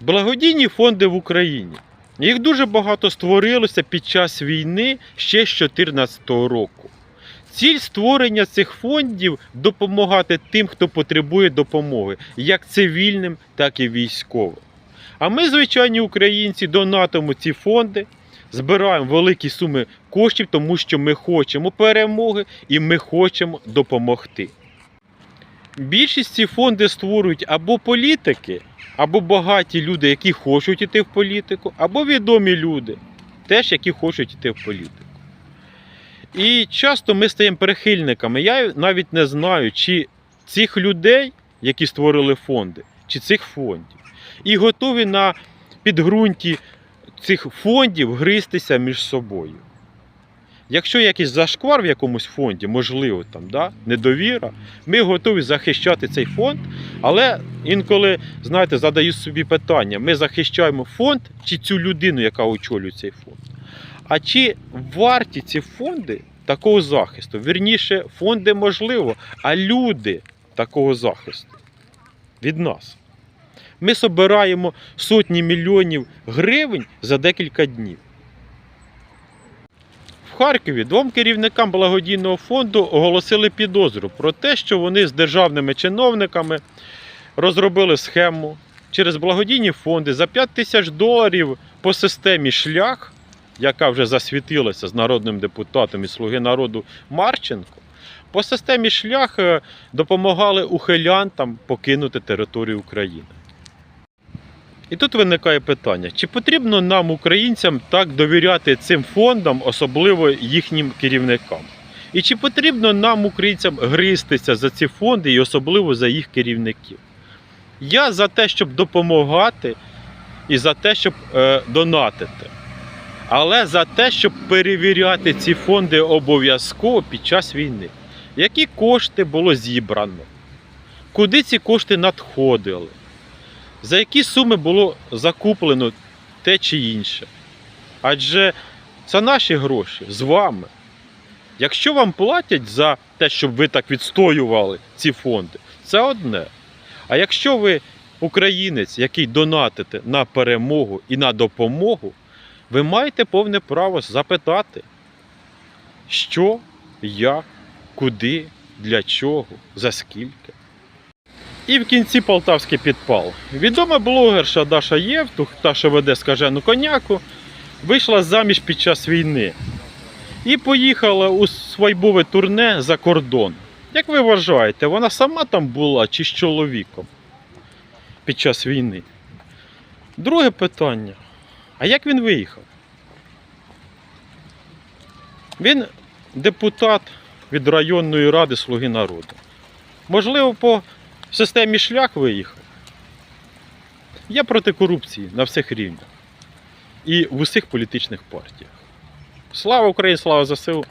Благодійні фонди в Україні. Їх дуже багато створилося під час війни ще з 2014 року. Ціль створення цих фондів допомагати тим, хто потребує допомоги, як цивільним, так і військовим. А ми, звичайні українці, донатимо ці фонди, збираємо великі суми коштів, тому що ми хочемо перемоги і ми хочемо допомогти. Більшість ці фонди створюють або політики, або багаті люди, які хочуть йти в політику, або відомі люди, теж які хочуть йти в політику. І часто ми стаємо прихильниками. Я навіть не знаю, чи цих людей, які створили фонди, чи цих фондів, і готові на підґрунті цих фондів гристися між собою. Якщо якийсь зашквар в якомусь фонді, можливо, там, да, недовіра, ми готові захищати цей фонд, але інколи, знаєте, задаю собі питання: ми захищаємо фонд чи цю людину, яка очолює цей фонд. А чи варті ці фонди такого захисту? Вірніше, фонди можливо, а люди такого захисту від нас. Ми собираємо сотні мільйонів гривень за декілька днів. Харкові двом керівникам благодійного фонду оголосили підозру про те, що вони з державними чиновниками розробили схему через благодійні фонди за 5 тисяч доларів по системі шлях, яка вже засвітилася з народним депутатом і Слуги народу Марченко. По системі шлях е, допомагали ухилянтам покинути територію України. І тут виникає питання: чи потрібно нам, українцям, так довіряти цим фондам, особливо їхнім керівникам? І чи потрібно нам, українцям, гристися за ці фонди і особливо за їх керівників? Я за те, щоб допомагати і за те, щоб е, донатити. Але за те, щоб перевіряти ці фонди обов'язково під час війни. Які кошти було зібрано? Куди ці кошти надходили? За які суми було закуплено те чи інше? Адже це наші гроші з вами. Якщо вам платять за те, щоб ви так відстоювали ці фонди, це одне. А якщо ви українець, який донатите на перемогу і на допомогу, ви маєте повне право запитати, що, як, куди, для чого, за скільки. І в кінці полтавський підпал. Відома блогерша Даша Євтух, та що веде скажену коняку, вийшла заміж під час війни і поїхала у свайбове турне за кордон. Як ви вважаєте, вона сама там була чи з чоловіком під час війни? Друге питання. А як він виїхав? Він депутат від районної ради Слуги народу. Можливо, по системі шлях виїхав. Я проти корупції на всіх рівнях і в усіх політичних партіях. Слава Україні, слава ЗСУ!